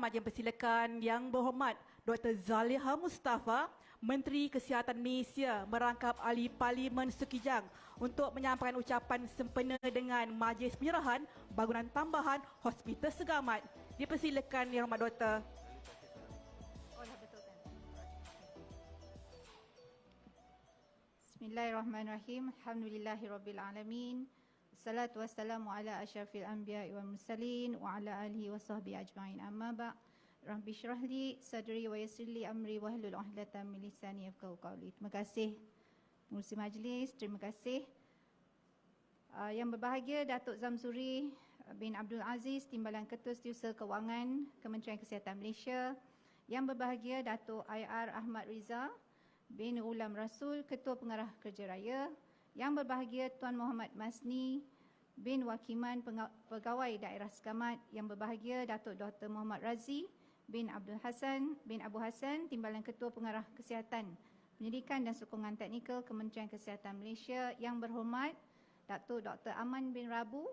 majlis persilakan yang berhormat Dr. Zaliha Mustafa, Menteri Kesihatan Malaysia merangkap ahli Parlimen Sekijang untuk menyampaikan ucapan sempena dengan majlis penyerahan bangunan tambahan Hospital Segamat. Dipersilakan Yang Hormat Dr. Bismillahirrahmanirrahim. Alhamdulillahirabbil Salatu wassalamu ala asyrafil anbiya wal mursalin wa ala alihi wa sahbihi ajma'in. Amma ba' Rabbi syrah li sadri wa yassir li amri wa hlul 'uqdatam min lisani yafqahu qawli. Terima kasih pengurusi majlis, terima kasih uh, yang berbahagia Datuk Zamzuri bin Abdul Aziz Timbalan Ketua Setiausaha Kewangan Kementerian Kesihatan Malaysia. Yang berbahagia Datuk IR Ahmad Riza bin Ulam Rasul Ketua Pengarah Kerja Raya. Yang berbahagia Tuan Muhammad Masni bin Wakiman Pegawai Daerah Sekamat. Yang berbahagia Datuk Dr. Muhammad Razi bin Abdul Hasan bin Abu Hasan, Timbalan Ketua Pengarah Kesihatan, Pendidikan dan Sokongan Teknikal Kementerian Kesihatan Malaysia yang berhormat Datuk Dr. Aman bin Rabu,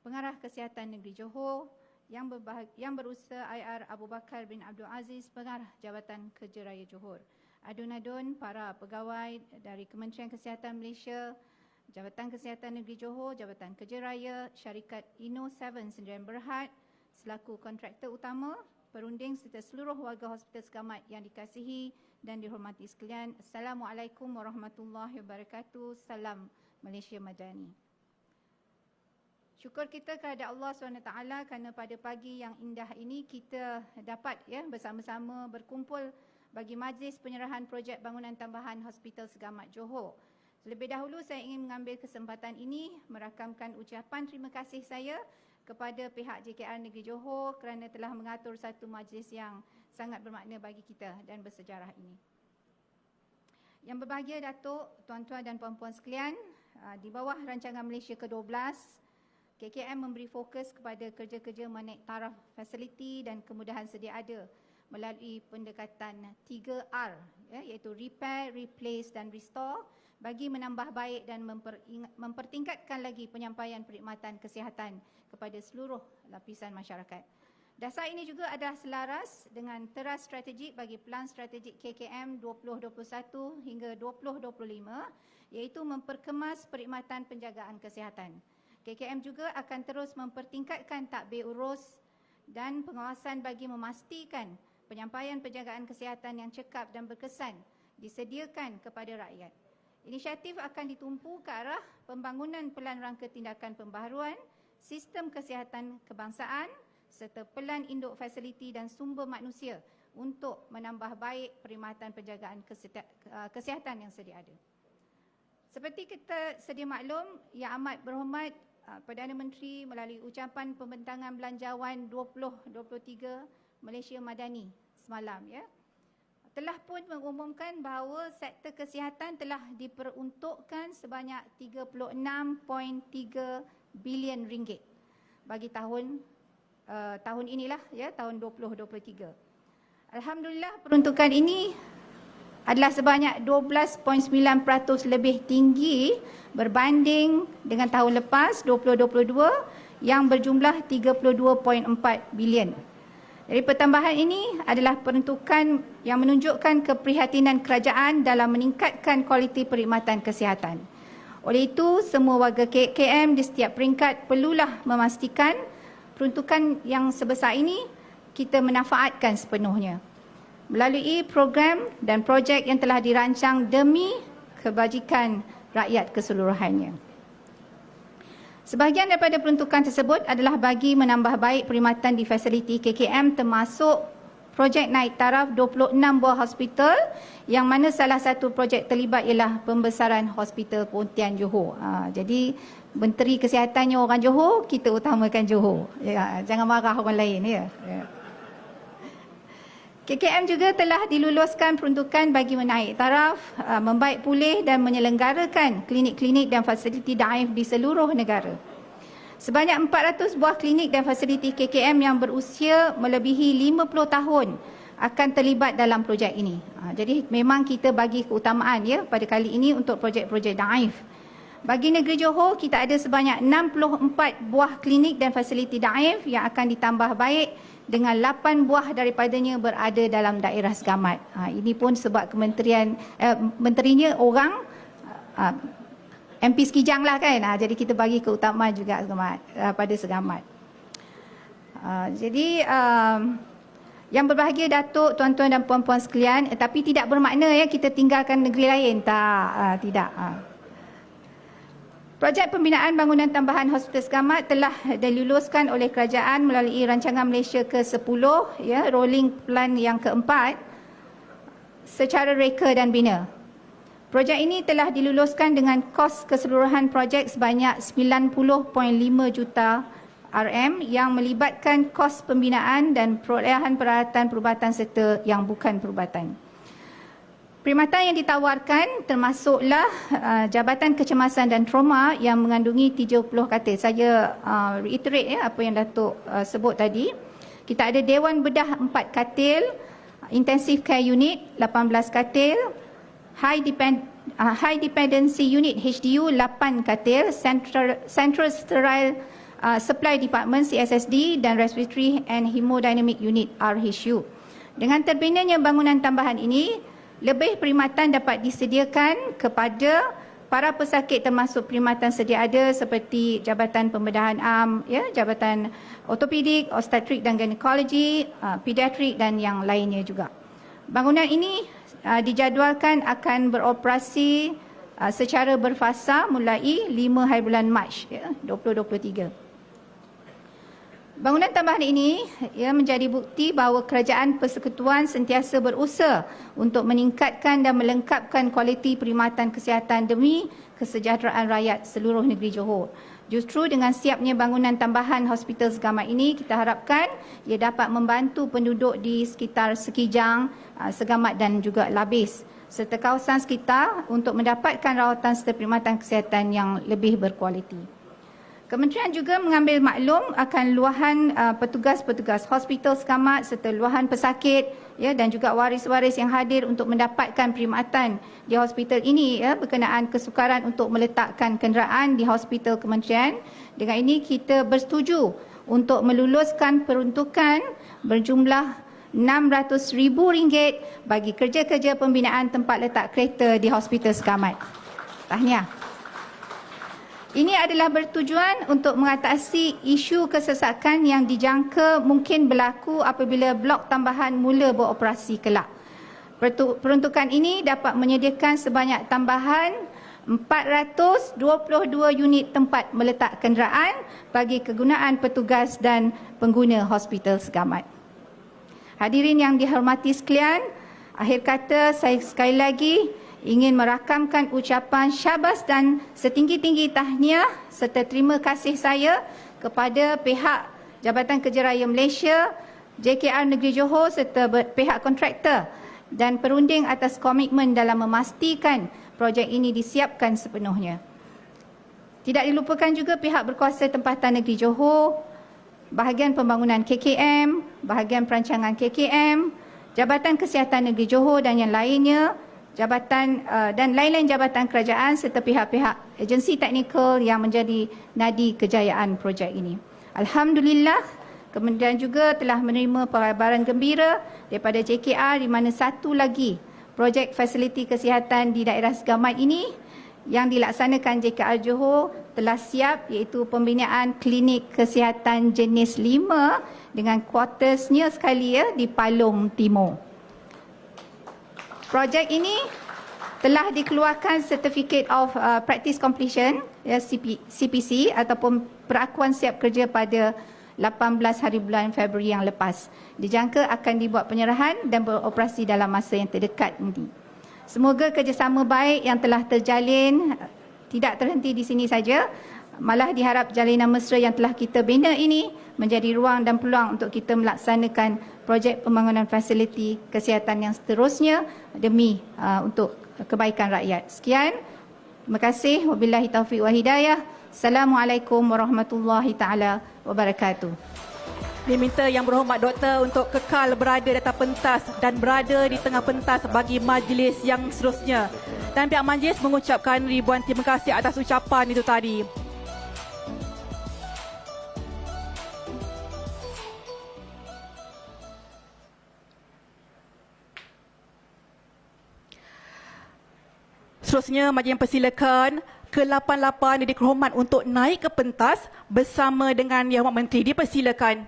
Pengarah Kesihatan Negeri Johor, yang, yang berusaha IR Abu Bakar bin Abdul Aziz, Pengarah Jabatan Kerja Raya Johor. Adun-adun para pegawai dari Kementerian Kesihatan Malaysia, Jabatan Kesihatan Negeri Johor, Jabatan Kerja Raya, syarikat Inno7 Sendirian Berhad selaku kontraktor utama perunding serta seluruh warga Hospital Sekamat yang dikasihi dan dihormati sekalian. Assalamualaikum warahmatullahi wabarakatuh. Salam Malaysia Madani. Syukur kita kepada Allah SWT kerana pada pagi yang indah ini kita dapat ya bersama-sama berkumpul bagi majlis penyerahan projek bangunan tambahan Hospital Segamat Johor. Terlebih dahulu saya ingin mengambil kesempatan ini merakamkan ucapan terima kasih saya kepada pihak JKR Negeri Johor kerana telah mengatur satu majlis yang sangat bermakna bagi kita dan bersejarah ini. Yang berbahagia Datuk, tuan-tuan dan puan-puan sekalian, ah, di bawah rancangan Malaysia ke-12, KKM memberi fokus kepada kerja-kerja menaik taraf fasiliti dan kemudahan sedia ada melalui pendekatan 3R ya, iaitu repair, replace dan restore bagi menambah baik dan mempertingkatkan lagi penyampaian perkhidmatan kesihatan kepada seluruh lapisan masyarakat. Dasar ini juga adalah selaras dengan teras strategik bagi Pelan Strategik KKM 2021 hingga 2025 iaitu memperkemas perkhidmatan penjagaan kesihatan. KKM juga akan terus mempertingkatkan takbir urus dan pengawasan bagi memastikan penyampaian penjagaan kesihatan yang cekap dan berkesan disediakan kepada rakyat. Inisiatif akan ditumpu ke arah pembangunan pelan rangka tindakan pembaharuan, sistem kesihatan kebangsaan serta pelan induk fasiliti dan sumber manusia untuk menambah baik perkhidmatan penjagaan uh, kesihatan yang sedia ada. Seperti kita sedia maklum, Yang Amat Berhormat uh, Perdana Menteri melalui ucapan pembentangan belanjawan 2023 Malaysia Madani semalam ya telah pun mengumumkan bahawa sektor kesihatan telah diperuntukkan sebanyak 36.3 bilion ringgit bagi tahun uh, tahun inilah ya tahun 2023. Alhamdulillah peruntukan ini adalah sebanyak 12.9% lebih tinggi berbanding dengan tahun lepas 2022 yang berjumlah 32.4 bilion. Jadi pertambahan ini adalah peruntukan yang menunjukkan keprihatinan kerajaan dalam meningkatkan kualiti perkhidmatan kesihatan. Oleh itu, semua warga KM di setiap peringkat perlulah memastikan peruntukan yang sebesar ini kita menafaatkan sepenuhnya melalui program dan projek yang telah dirancang demi kebajikan rakyat keseluruhannya. Sebahagian daripada peruntukan tersebut adalah bagi menambah baik perkhidmatan di fasiliti KKM termasuk projek naik taraf 26 buah hospital yang mana salah satu projek terlibat ialah pembesaran hospital Pontian Johor. Ha, jadi Menteri Kesihatannya orang Johor, kita utamakan Johor. Ya, jangan marah orang lain ya. ya. KKM juga telah diluluskan peruntukan bagi menaik taraf, uh, membaik pulih dan menyelenggarakan klinik-klinik dan fasiliti daif di seluruh negara. Sebanyak 400 buah klinik dan fasiliti KKM yang berusia melebihi 50 tahun akan terlibat dalam projek ini. Uh, jadi memang kita bagi keutamaan ya pada kali ini untuk projek-projek daif. Bagi negeri Johor, kita ada sebanyak 64 buah klinik dan fasiliti daif yang akan ditambah baik dengan 8 buah daripadanya berada dalam daerah Segamat. Ha, ini pun sebab kementerian eh, menterinya orang uh, MP Sekijang lah kan. Ha, jadi kita bagi keutamaan juga Segamat, uh, pada Segamat. Uh, jadi um, yang berbahagia Datuk, tuan-tuan dan puan-puan sekalian, eh, tapi tidak bermakna ya kita tinggalkan negeri lain. Tak, uh, tidak. Uh. Projek pembinaan bangunan tambahan Hospital Segamat telah diluluskan oleh kerajaan melalui rancangan Malaysia ke-10 ya rolling plan yang keempat secara reka dan bina. Projek ini telah diluluskan dengan kos keseluruhan projek sebanyak 90.5 juta RM yang melibatkan kos pembinaan dan perolehan peralatan perubatan serta yang bukan perubatan. Perkhidmatan yang ditawarkan termasuklah uh, Jabatan Kecemasan dan Trauma yang mengandungi 70 katil. Saya uh, reiterate ya apa yang Datuk uh, sebut tadi. Kita ada Dewan Bedah 4 katil, Intensive Care Unit 18 katil, High, Depend, uh, High Dependency Unit HDU 8 katil, Central, Central Sterile uh, Supply Department CSSD dan Respiratory and Hemodynamic Unit RHU. Dengan terbinanya bangunan tambahan ini, lebih perkhidmatan dapat disediakan kepada para pesakit termasuk perkhidmatan sedia ada seperti Jabatan Pembedahan Am, ya, Jabatan Ortopedik, Obstetrik dan Gynecology, uh, Pediatrik dan yang lainnya juga. Bangunan ini uh, dijadualkan akan beroperasi uh, secara berfasa mulai 5 hari bulan Mac ya, 2023. Bangunan tambahan ini ia menjadi bukti bahawa kerajaan persekutuan sentiasa berusaha untuk meningkatkan dan melengkapkan kualiti perkhidmatan kesihatan demi kesejahteraan rakyat seluruh negeri Johor. Justru dengan siapnya bangunan tambahan hospital segamat ini, kita harapkan ia dapat membantu penduduk di sekitar Sekijang, ah, Segamat dan juga Labis serta kawasan sekitar untuk mendapatkan rawatan serta perkhidmatan kesihatan yang lebih berkualiti. Kementerian juga mengambil maklum akan luahan uh, petugas-petugas hospital sekamat serta luahan pesakit ya dan juga waris-waris yang hadir untuk mendapatkan perkhidmatan di hospital ini ya berkenaan kesukaran untuk meletakkan kenderaan di hospital kementerian. Dengan ini kita bersetuju untuk meluluskan peruntukan berjumlah RM600,000 bagi kerja-kerja pembinaan tempat letak kereta di hospital sekamat. Tahniah. Ini adalah bertujuan untuk mengatasi isu kesesakan yang dijangka mungkin berlaku apabila blok tambahan mula beroperasi kelak. Peruntukan ini dapat menyediakan sebanyak tambahan 422 unit tempat meletak kenderaan bagi kegunaan petugas dan pengguna hospital segamat. Hadirin yang dihormati sekalian, akhir kata saya sekali lagi ingin merakamkan ucapan syabas dan setinggi-tinggi tahniah serta terima kasih saya kepada pihak Jabatan Kerja Raya Malaysia, JKR Negeri Johor serta pihak kontraktor dan perunding atas komitmen dalam memastikan projek ini disiapkan sepenuhnya. Tidak dilupakan juga pihak berkuasa tempatan negeri Johor, bahagian pembangunan KKM, bahagian perancangan KKM, Jabatan Kesihatan Negeri Johor dan yang lainnya jabatan uh, dan lain-lain jabatan kerajaan serta pihak-pihak agensi teknikal yang menjadi nadi kejayaan projek ini. Alhamdulillah, kemudian juga telah menerima pelabaran gembira daripada JKR di mana satu lagi projek fasiliti kesihatan di daerah Segamat ini yang dilaksanakan JKR Johor telah siap iaitu pembinaan klinik kesihatan jenis 5 dengan quartersnya sekali ya di Palong Timur. Projek ini telah dikeluarkan Certificate of uh, Practice Completion ya, CP, CPC ataupun perakuan siap kerja pada 18 hari bulan Februari yang lepas. Dijangka akan dibuat penyerahan dan beroperasi dalam masa yang terdekat ini. Semoga kerjasama baik yang telah terjalin tidak terhenti di sini saja. Malah diharap jalinan mesra yang telah kita bina ini menjadi ruang dan peluang untuk kita melaksanakan projek pembangunan fasiliti kesihatan yang seterusnya demi uh, untuk kebaikan rakyat. Sekian. Terima kasih. Wabillahi taufiq wa hidayah. Assalamualaikum warahmatullahi taala wabarakatuh. Diminta yang berhormat doktor untuk kekal berada di atas pentas dan berada di tengah pentas bagi majlis yang seterusnya. Dan pihak majlis mengucapkan ribuan terima kasih atas ucapan itu tadi. Seterusnya, majlis mempersilakan ke-88 yang dihormat untuk naik ke pentas bersama dengan Yang Menteri. Dipersilakan.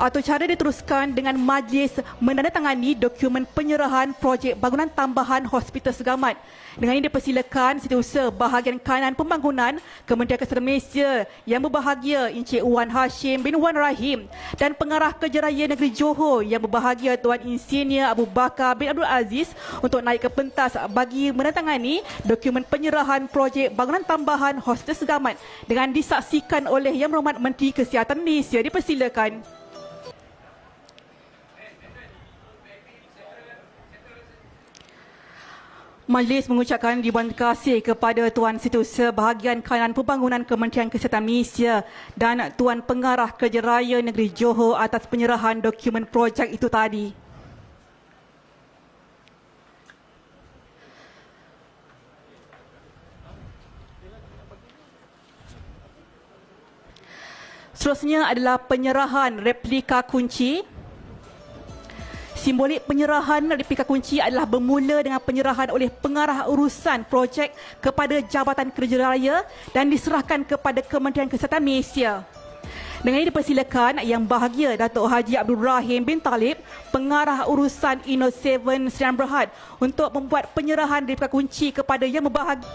Atau cara diteruskan dengan majlis menandatangani dokumen penyerahan projek bangunan tambahan Hospital Segamat. Dengan ini dipersilakan Setiausaha Bahagian Kanan Pembangunan Kementerian Kesehatan Malaysia yang berbahagia Encik Wan Hashim bin Wan Rahim dan Pengarah Kerja Raya Negeri Johor yang berbahagia Tuan Insinyur Abu Bakar bin Abdul Aziz untuk naik ke pentas bagi menandatangani dokumen penyerahan projek bangunan tambahan Hospital Segamat dengan disaksikan oleh Yang Berhormat Menteri Kesihatan Malaysia. Dipersilakan. Majlis mengucapkan ribuan terima kasih kepada Tuan Setiausaha Bahagian Kanan Pembangunan Kementerian Kesihatan Malaysia dan Tuan Pengarah Kerja Raya Negeri Johor atas penyerahan dokumen projek itu tadi. Seterusnya adalah penyerahan replika kunci Simbolik penyerahan replika kunci adalah bermula dengan penyerahan oleh pengarah urusan projek kepada Jabatan Kerja Raya dan diserahkan kepada Kementerian Kesihatan Malaysia. Dengan ini dipersilakan yang bahagia Datuk Haji Abdul Rahim bin Talib, pengarah urusan Inno7 Serian Berhad untuk membuat penyerahan replika kunci kepada yang berbahagia.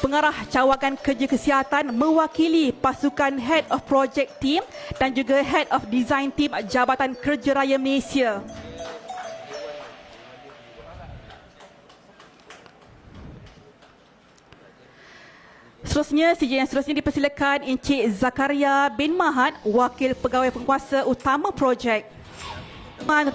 Pengarah cawangan kerja kesihatan mewakili pasukan Head of Project Team dan juga Head of Design Team Jabatan Kerja Raya Malaysia. Seterusnya, sijil yang seterusnya dipersilakan Encik Zakaria bin Mahat, Wakil Pegawai Penguasa Utama Projek. Tuan